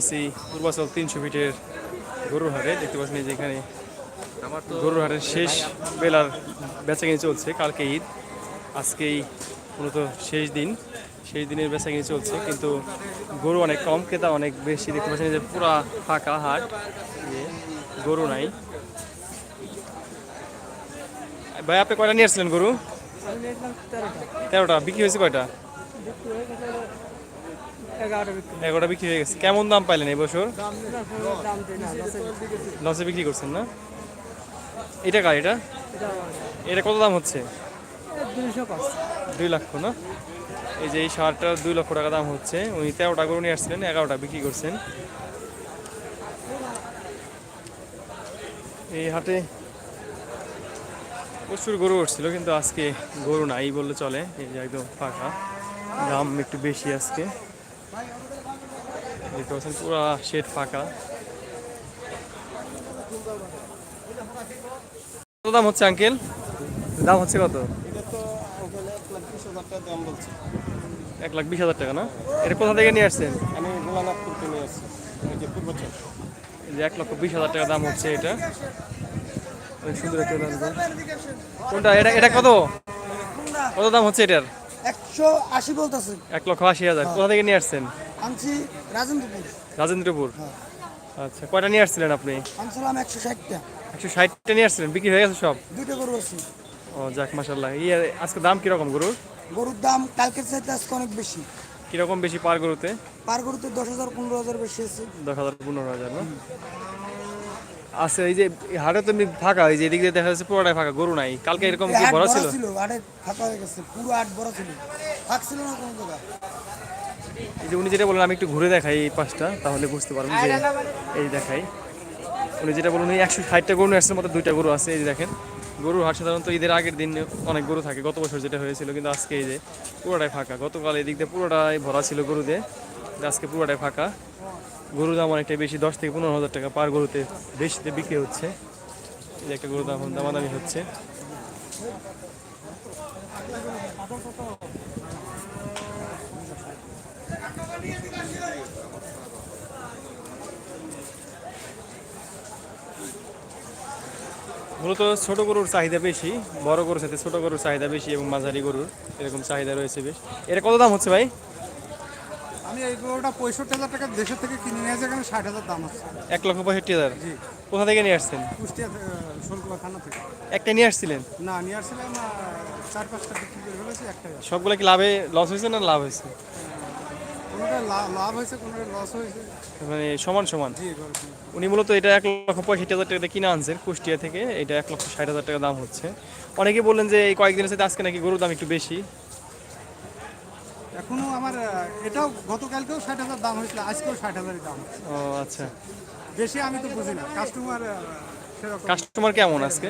আছি। পূর্বাচল তিনশো ফিটের গরুর হাটে, দেখতে পাচ্ছেন যে এখানে গরুর হাটের শেষ বেলার বেচাকিনি চলছে, কালকে ঈদ। আজকেই মূলত শেষ দিন, শেষ দিনের বেচাকিনি চলছে, কিন্তু গরু অনেক কম, ক্রেতা অনেক বেশি। দেখতে পাচ্ছেন যে পুরা ফাঁকা হাট গরু নাই। ভাই, আপনি কয়টা নিয়ে আসছিলেন গরু? তেরোটা, বিক্রি হয়েছে কয়টা? এগারোটা বিক্রি হয়ে গেছে। কেমন দাম পাইলেন এই বছর? লসে বিক্রি করছেন না? এটা কার এটা? এটা কত দাম হচ্ছে? দুই লক্ষ না? এই যে এই শার্টটা দুই লক্ষ টাকা দাম হচ্ছে। উনি তেরোটা করে নিয়ে আসছিলেন এগারোটা বিক্রি করছেন। এই হাটে প্রচুর গরু উঠছিল কিন্তু আজকে গরু নাই বললে চলে। এই যে একদম ফাঁকা। দাম একটু বেশি আজকে। দেখতে পাচ্ছেন পুরো শেড ফাঁকা। কত দাম হচ্ছে আঙ্কেল? দাম হচ্ছে কত? এটা এক লাখ বিশ হাজার টাকা না? এটা কোথা থেকে নিয়ে আসছেন? আমি গোলানাথপুর কিনে আসছি এই যে পূর্বাচল এই যে এক লক্ষ বিশ হাজার টাকা দাম হচ্ছে এটা। অনেক সুন্দর একটা। কোনটা? এটা এটা কত? কত দাম হচ্ছে এটার? একশো আশি বলতেছে। এক লক্ষ আশি হাজার। কোথা থেকে নিয়ে আসছেন? আনছি রাজেন্দ্রপুর। রাজেন্দ্রপুর। আচ্ছা কয়টা নিয়ে আসছিলেন আপনি? আনছিলাম একশো ষাটটা। একশো ষাটটা নিয়ে আসছিলেন। বিক্রি হয়ে গেছে সব? দুটো গরু আছে। ও যাক মাসাল্লাহ ইয়ে আজকে দাম কীরকম গরুর? গরুর দাম কালকের চাইতে আজকে অনেক বেশি। কীরকম বেশি পার গরুতে? পার গরুতে দশ হাজার পনেরো হাজার বেশি আছে। দশ হাজার পনেরো হাজার না? আচ্ছা এই যে হাটে তো এমনি ফাঁকা এই যে এদিক দিয়ে দেখা যাচ্ছে পুরোটাই ফাঁকা গরু নাই। কালকে এরকম কি হাট ভরা ভরা ছিল? ছিল আটে ফাঁকা হয়ে গেছে পুরো আট বড় ছিল। ফাঁক ছিল না কোনো জায়গা এই যে উনি যেটা বললেন আমি একটু ঘুরে দেখাই এই পাশটা তাহলে বুঝতে পারবেন যে এই দেখাই। উনি যেটা বলুন একশো ষাটটা গরু আসছে মতো দুইটা গরু আছে এই যে দেখেন। গরুর হাট সাধারণত ঈদের আগের দিন অনেক গরু থাকে গত বছর যেটা হয়েছিল কিন্তু আজকে এই যে পুরোটাই ফাঁকা। গতকাল এই দিক দিয়ে পুরোটাই ভরা ছিল গরু দিয়ে আজকে পুরোটাই ফাঁকা। গরুর দাম অনেকটাই বেশি, দশ থেকে পনেরো হাজার টাকা পার গরুতে বেশিতে বিক্রি হচ্ছে। এই একটা গরুর দাম, দামাদামি হচ্ছে। মূলত ছোট গরুর চাহিদা বেশি, বড় গরুর সাথে ছোট গরুর চাহিদা বেশি এবং মাঝারি গরুর এরকম চাহিদা রয়েছে বেশ। এটা কত দাম হচ্ছে ভাই? আমি এই গরুটা পঁয়ষট্টি হাজার টাকা দেশের থেকে কিনে নিয়ে আসি এখানে ষাট হাজার দাম আছে। এক লক্ষ পঁয়ষট্টি হাজার? কোথা থেকে নিয়ে আসছেন? কুষ্টিয়া থানা থেকে। একটা নিয়ে আসছিলেন? না নিয়ে আসছিলাম চার পাঁচটা বিক্রি করে ফেলেছি একটাই আছে। সবগুলো কি লাভে লস হয়েছে না লাভ হয়েছে? কোনোটা লাভ হয়েছে কোনোটা লস হয়েছে। মানে সমান সমান? জি উনি মূলত এটা এক লক্ষ পঁয়ষট্টি হাজার টাকা কিনে আনছেন কুষ্টিয়া থেকে এটা এক লক্ষ ষাট হাজার টাকা দাম হচ্ছে। অনেকে বললেন যে এই কয়েকদিনের সাথে আজকে নাকি গরুর দাম একটু বেশি। এখনও আমার এটাও গতকালকেও ষাট হাজার দাম হয়েছিল আজকেও ষাট হাজারই দাম ও আচ্ছা। বেশি আমি তো বুঝি না কাস্টমার সেরকম। কাস্টমার কেমন আজকে?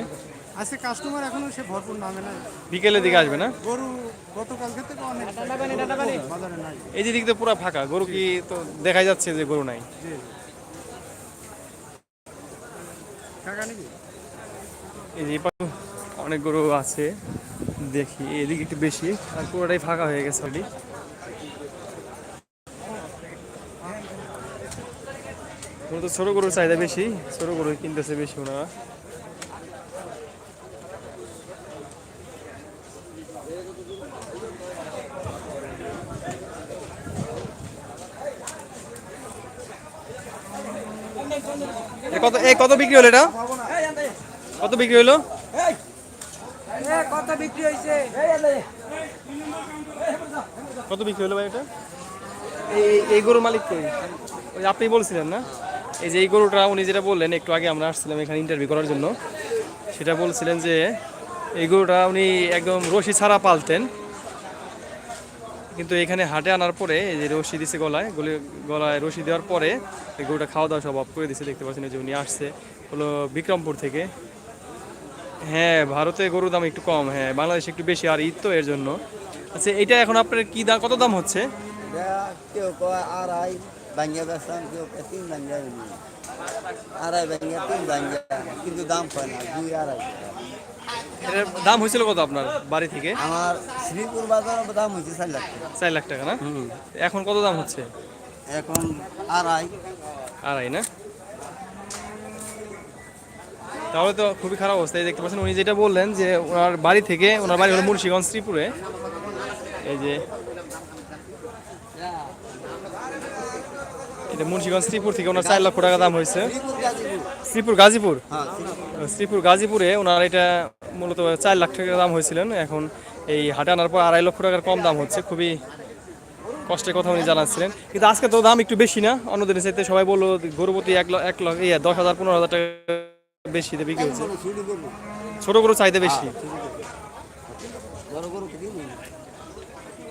আজকে কাস্টমার এখনও সে ভরপুর নামে না। বিকেলের দিকে আসবে না? গরু গতকালকে থেকে অনেক বাজারে নাই। এই যে দিক পুরো ফাঁকা গরু কি তো দেখাই যাচ্ছে যে গরু নাই? নাকি? এই যে অনেক গরু আছে দেখি এদিকে একটু বেশি আর পুরোটাই ফাঁকা হয়ে গেছে মূলত ছোট গরুর চাহিদা বেশি, ছোট গরু কিনতেছে বেশি ওনারা এ কত এই কত বিক্রি হলো এটা? কত বিক্রি হলো? কত বিক্রি হয়েছে কত বিক্রি হলো ভাই এটা? এই গরুর মালিক কই ওই আপনি বলছিলেন না? এই যে এই গরুটা উনি যেটা বললেন, একটু আগে আমরা আসছিলাম এখানে ইন্টারভিউ করার জন্য, সেটা বলছিলেন যে এই গরুটা উনি একদম রশি ছাড়া পালতেন, কিন্তু এখানে হাটে আনার পরে এই যে রশি দিছে গলায়, গলি, গলায় রশি দেওয়ার পরে এই গরুটা খাওয়া দাওয়া সব অফ করে দিছে, দেখতে পাচ্ছেন যে উনি আসছে, হলো বিক্রমপুর থেকে। হ্যাঁ ভারতে গরুর দাম একটু কম হ্যাঁ বাংলাদেশে একটু বেশি, আর ঈদ তো এর জন্য। আচ্ছা এটা এখন আপনার কি দাম কত দাম হচ্ছে? ভাঙ্গিয়া বেসাম কেউ তিন ভাঙ্গিয়া আড়াই ভাঙ্গিয়া তিন ভাঙ্গিয়া কিন্তু দাম পায় না দুই আড়াই। এটার দাম হয়েছিল কত আপনার বাড়ি থেকে? আমার শ্রীপুর বাজার দাম হয়েছে চার লাখ টাকা। চার লাখ টাকা না? এখন কত দাম হচ্ছে? এখন আড়াই। আড়াই না? তাহলে তো খুবই খারাপ অবস্থা দেখতে পাচ্ছেন উনি যেটা বললেন যে ওনার বাড়ি থেকে ওনার বাড়ি হলো মুন্সিগঞ্জ শ্রীপুরে। এই যে এটা মুন্সিগঞ্জ শ্রীপুর থেকে ওনার চার লক্ষ টাকা দাম হয়েছে। শ্রীপুর গাজীপুর? হ্যাঁ শ্রীপুর। গাজীপুরে ওনার এটা মূলত চার লাখ টাকা দাম হয়েছিলেন। এখন এই হাটে আনার পর আড়াই লক্ষ টাকার কম দাম হচ্ছে। খুবই কষ্টের কথা উনি জানাচ্ছিলেন। কিন্তু আজকে তো দাম একটু বেশি না। অন্য দিনের চাইতে সবাই বলল গরুপতি এক লাখ এক লাখ ইয়ে দশ হাজার পনেরো হাজার টাকা বেশি বিক্রি হচ্ছে। ছোট গরু চাইতে বেশি।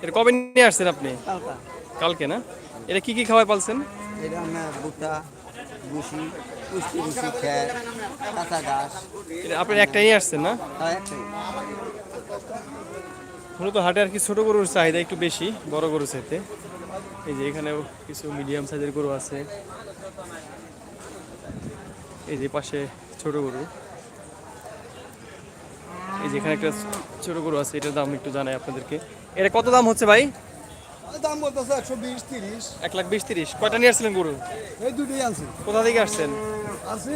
এটা কবে নিয়ে আসছেন আপনি? কালকে। না? এটা কি কি খাওয়াই পালছেন? এটা আমরা ভুট্টা ভুসি পুষ্টি ভুসি খ্যার কাঁচা ঘাস। এটা আপনি একটা নিয়ে আসছেন না? হ্যাঁ একটাই। মূলত হাটে আর কি ছোট গরুর চাহিদা একটু বেশি বড় গরু চাইতে এই যে এখানেও কিছু মিডিয়াম সাইজের গরু আছে। এই যে পাশে ছোট গরু। এই যে এখানে একটা ছোট গরু আছে এটার দাম একটু জানাই আপনাদেরকে। এটা কত দাম হচ্ছে ভাই? দাম বলতেছে একশো বিশ তিরিশ। এক লাখ বিশ তিরিশ। কয়টা নিয়ে আসছিলেন গরু? এই দুটোই আনছি। কোথা থেকে আসছেন? আছে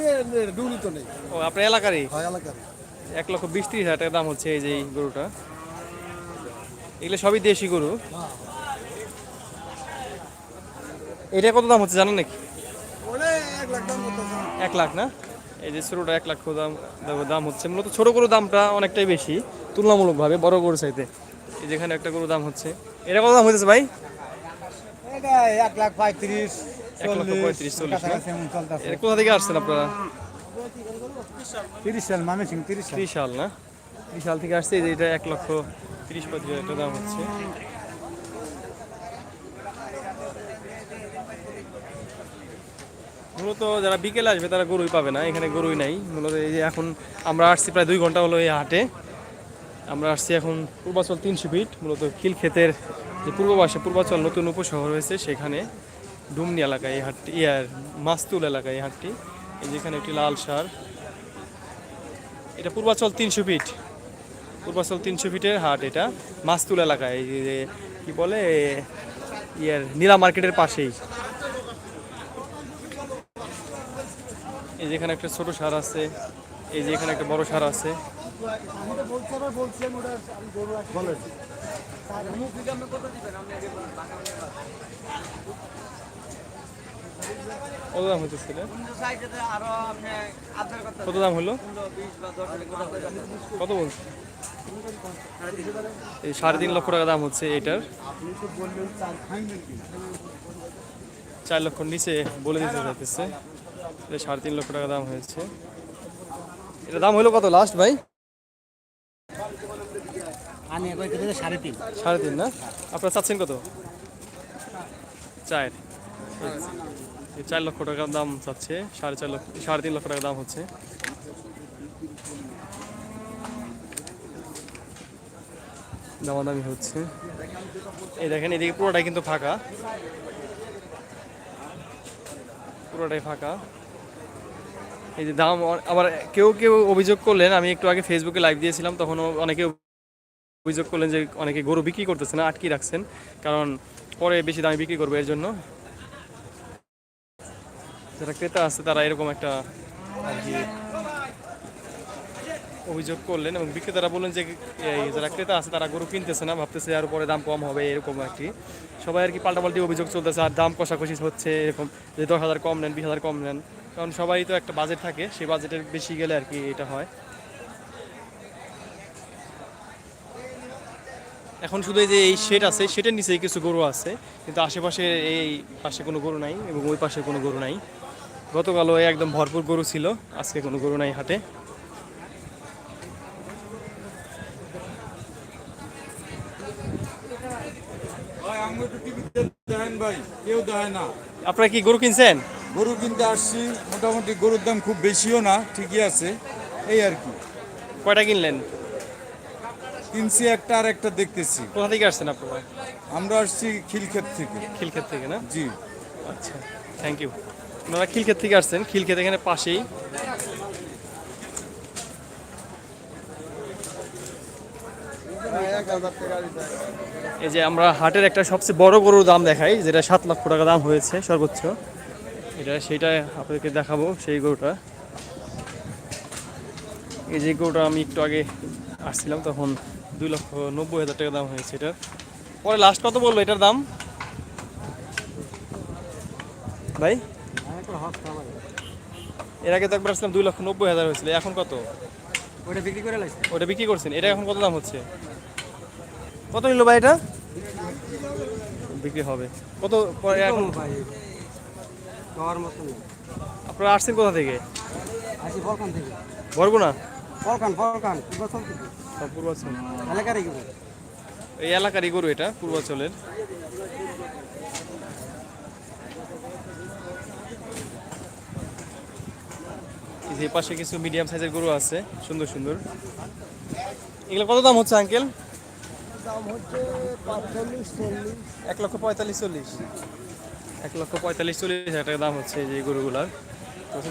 ডুলি তো নেই। ও আপনার এলাকারই? হয় এলাকার এক লক্ষ বিশ তিরিশ হাজার টাকা দাম হচ্ছে এই যে এই গরুটা। এগুলো সবই দেশি গরু? এটা কত দাম হচ্ছে জানেন নাকি? লাখ এক লাখ না? এই যে ছোটোটা এক লাখ দাম দাম হচ্ছে। মূলত ছোটো গরুর দামটা অনেকটাই বেশি তুলনামূলকভাবে বড় গরু চাইতে। এই যেখানে একটা গরুর দাম হচ্ছে। এটা কত দাম হচ্ছে ভাই? এটা এক লাখ পঁয়ত্রিশ এক লক্ষ পঁয়ত্রিশ চল্লিশ এটা কোথা থেকে আসছেন আপনারা? তিরিশ সাল মানে সিং তিরিশ সাল সাল না? ত্রিশ সাল থেকে আসছে এটা এক লক্ষ তিরিশ পঁয়ত্রিশ হাজার দাম হচ্ছে। মূলত যারা বিকেলে আসবে তারা গরুই পাবে না এখানে গরুই নাই। মূলত এই যে এখন আমরা আসছি প্রায় দুই ঘণ্টা হলো এই হাটে। আমরা আসছি এখন পূর্বাচল তিনশো ফিট, মূলত খিলক্ষেতের যে পূর্ব পাশে পূর্বাচল নতুন উপশহর হয়েছে, সেখানে ডুমনি এলাকায় এই হাটটি ইয়ার মাস্তুল এলাকায় এই হাটটি, এই যেখানে একটি লাল সার। এটা পূর্বাচল তিনশো ফিট, পূর্বাচল তিনশো ফিটের হাট এটা, মাস্তুল এলাকায় এই যে, কি বলে, ইয়ার নীলা মার্কেটের পাশেই। এই যেখানে একটা ছোট সার আছে, এই যে এখানে একটা বড় সার আছে। কত দাম এটা? কত দাম হলো কত বলছে? এই সাড়ে তিন লক্ষ টাকা দাম হচ্ছে এটার চার লক্ষ নিচে বলে দিতে চাইতেছে। সাড়ে তিন লক্ষ টাকা দাম হয়েছে। এটা দাম হলো কত লাস্ট ভাই? আমি একবার কেটে সাড়ে তিন। সাড়ে তিন না? আপনারা চাচ্ছেন কত? চার। চার লক্ষ টাকা দাম চাচ্ছে। সাড়ে চার লক্ষ, সাড়ে তিন লক্ষ টাকা দাম হচ্ছে। দামাদামি হচ্ছে। এই দেখেন, এদিকে পুরোটাই কিন্তু ফাঁকা। পুরোটাই ফাঁকা। এই যে দাম, আবার কেউ কেউ অভিযোগ করলেন, আমি একটু আগে ফেসবুকে লাইভ দিয়েছিলাম তখন অনেকে অভিযোগ করলেন যে অনেকে গরু বিক্রি করতেছে না আটকে রাখছেন। কারণ পরে বেশি দামে বিক্রি করবে এর জন্য। যারা ক্রেতা আছে, তারা এরকম একটা আর কি অভিযোগ করলেন এবং বিক্রেতারা বললেন যে যারা ক্রেতা আছে, তারা গরু কিনতেছে না, ভাবতেছে আর পরে দাম কম হবে, এরকম কি। সবাই আর কি পাল্টাপাল্টি অভিযোগ চলতেছে, আর দাম কষাকষি হচ্ছে, এরকম যে দশ হাজার কম নেন, বিশ হাজার কম নেন। কারণ সবাই তো একটা বাজেট থাকে, সেই বাজেটের বেশি গেলে আর কি এটা হয়। এখন শুধু এই যে এই শেড আছে শেডের নিচে কিছু গরু আছে কিন্তু আশেপাশে এই পাশে কোনো গরু নাই এবং ওই পাশে কোনো গরু নাই। গতকালও একদম ভরপুর গরু ছিল আজকে কোনো গরু নাই হাটে। আপনারা কি গরু কিনছেন? গরু কিনতে আসছি মোটামুটি গরুর দাম খুব বেশিও না ঠিকই আছে এই আর কি। কয়টা কিনলেন? কিনছি একটা আর একটা দেখতেছি। কোথা থেকে আসছেন আপনারা আমরা আসছি খিলক্ষেত থেকে। খিলক্ষেত থেকে না? জি। আচ্ছা থ্যাংক ইউ আপনারা খিলক্ষেত থেকে আসছেন খিলক্ষেত এখানে পাশেই। এই যে আমরা হাটের একটা সবচেয়ে বড় গরুর দাম দেখাই যেটা সাত লক্ষ টাকা দাম হয়েছে সর্বোচ্চ। এটা সেটা আপনাদেরকে দেখাবো সেই গরুটা। এই যে গরুটা আমি একটু আগে আসছিলাম তখন দুই লক্ষ নব্বই হাজার টাকা দাম হয়েছে এটার পরে লাস্ট কত বলল এটার দাম? ভাই? এর আগে তো একবার আসলাম দুই লক্ষ নব্বই হাজার হয়েছিল এখন কত? ওটা বিক্রি করে ওটা বিক্রি করছেন এটা এখন কত দাম হচ্ছে? কত নিল ভাই এটা? বিক্রি হবে। কত পরে এখন? আপনারা আসছেন কোথা থেকে? বরগুনা? ফলকান ফলকান পূর্বাচল। এলাকার এগুলো এই এলাকারই গরু এটা পূর্বাঞ্চলের এই যে পাশে কিছু মিডিয়াম সাইজের গরু আছে সুন্দর সুন্দর। এগুলো কত দাম হচ্ছে আঙ্কেল দাম হচ্ছে এক লক্ষ পঁয়তাল্লিশ চল্লিশ। এক লক্ষ পঁয়তাল্লিশ চল্লিশ হাজার টাকা দাম হচ্ছে এই যে গরুগুলার।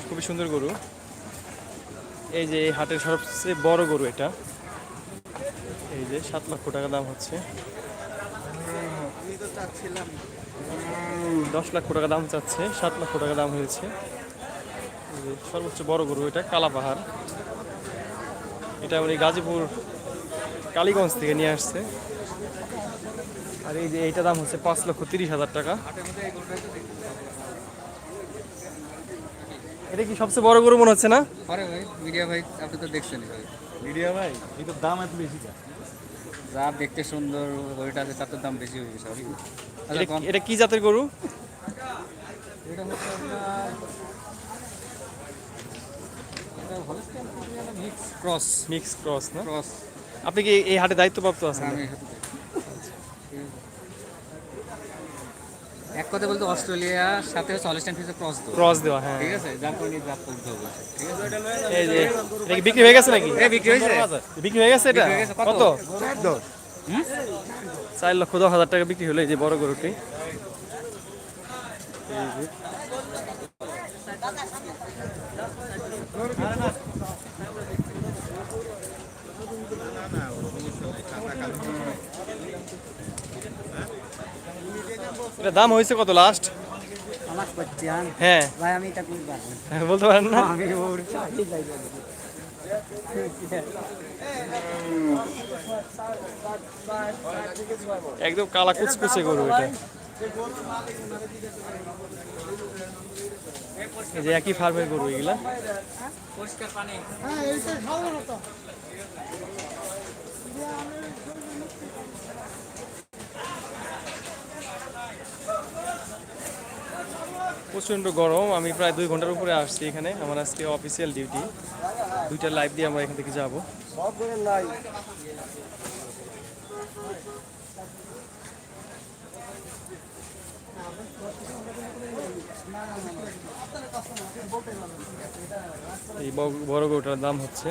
খুবই সুন্দর গরু। এই যে হাটের সবচেয়ে বড় গরু এটা। যে সাত লক্ষ টাকা দাম হচ্ছে। দশ লক্ষ টাকা দাম চাচ্ছে সাত লক্ষ টাকা দাম হয়েছে। এই সর্বোচ্চ বড় গরু এটা কালাপাহাড়। এটা উনি গাজীপুর কালীগঞ্জ থেকে নিয়ে আসছে। আর এই যে এইটা দাম হচ্ছে পাঁচ লক্ষ তিরিশ হাজার টাকা। এটা কি সবচেয়ে বড় গরু মনে হচ্ছে না? আরে ভাই মিডিয়া ভাই আপনি তো দেখছেন ভাই। মিডিয়া ভাই এটার দাম এত বেশি? যা দেখতে সুন্দর গরুটা আছে তার দাম বেশি হয়ে গেছে আচ্ছা এটা কি জাতের গরু? এটা হচ্ছে আপনার মিক্স ক্রস মিক্স ক্রস না? ক্রস আপনি কি এই হাটে দায়িত্বপ্রাপ্ত আছেন? আমি হাতে দেখি। এক কথা বলতে অস্ট্রেলিয়া সাথে হচ্ছে হলস্টাইন ফিসে ক্রস দেওয়া। ক্রস দেওয়া হ্যাঁ। ঠিক আছে? যার কারণে জাত করতে হবে। ঠিক আছে? এই যে এটা কি বিক্রি হয়ে গেছে নাকি? এ বিক্রি হয়েছে। বিক্রি হয়ে গেছে এটা? হয়ে? কত? চার লক্ষ দশ হাজার টাকা বিক্রি হলো এই যে বড় গরুটি। এই যে। এটা দাম হয়েছে কত লাস্ট হ্যাঁ। ভাই আমি এটা করতে পারব না। বলতে পারেন না? আমি লাগবে একদম কালা কুচকুচে গরু এটা। যে একই ফার্মের গরু এগুলা। প্রচণ্ড গরম। আমি প্রায় দুই ঘণ্টার উপরে আসছি এখানে। আমার আজকে অফিসিয়াল ডিউটি দুইটা লাইভ দিয়ে আমরা এখান থেকে যাব। এই বড় গরুটার দাম হচ্ছে।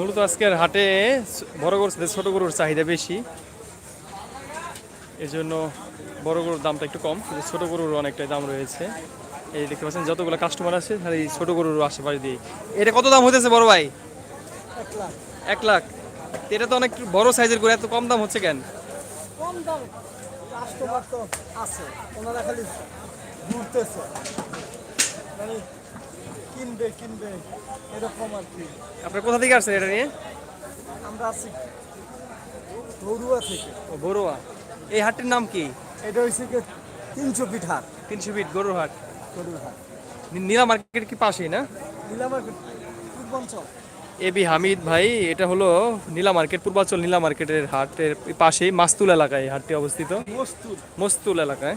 মূলত আজকের হাটে বড় গরুর সাথে ছোট গরুর চাহিদা বেশি। এর জন্য বড় গরুর দামটা একটু কম, কিন্তু ছোট গরুর অনেকটাই দাম রয়েছে। এই দেখতে পাচ্ছেন, যতগুলো কাস্টমার আছে তাহলে এই ছোট গরুর আশেপাশে দিয়ে। এটা কত দাম হতেছে বড় ভাই? এক লাখ। এটা তো অনেক বড় সাইজের গরু, এত কম দাম হচ্ছে কেন? কম দাম। আছে, ওনারা খালি ঘুরতেছে। মানে কিনবে কিনবে এরকম আর কি। আপনার কোথা থেকে আসছেন এটা নিয়ে? আমরা আছি গরুয়া থেকে। ও বড়ুয়া। এই হাটটির নাম কি? এটা হয়েছে কি তিনশো ফিট হাট। তিনশো ফিট গরুর হাট। গরুর হাট। নীলা মার্কেট কি পাশেই না? নীলামার পূর্বাঞ্চল। এবি হামিদ ভাই এটা হলো নীলা মার্কেট পূর্বাচল নীলা মার্কেটের হাটের পাশেই মাস্তুল এলাকায় হাটটি অবস্থিত। মস্তুর মস্তুল এলাকায়।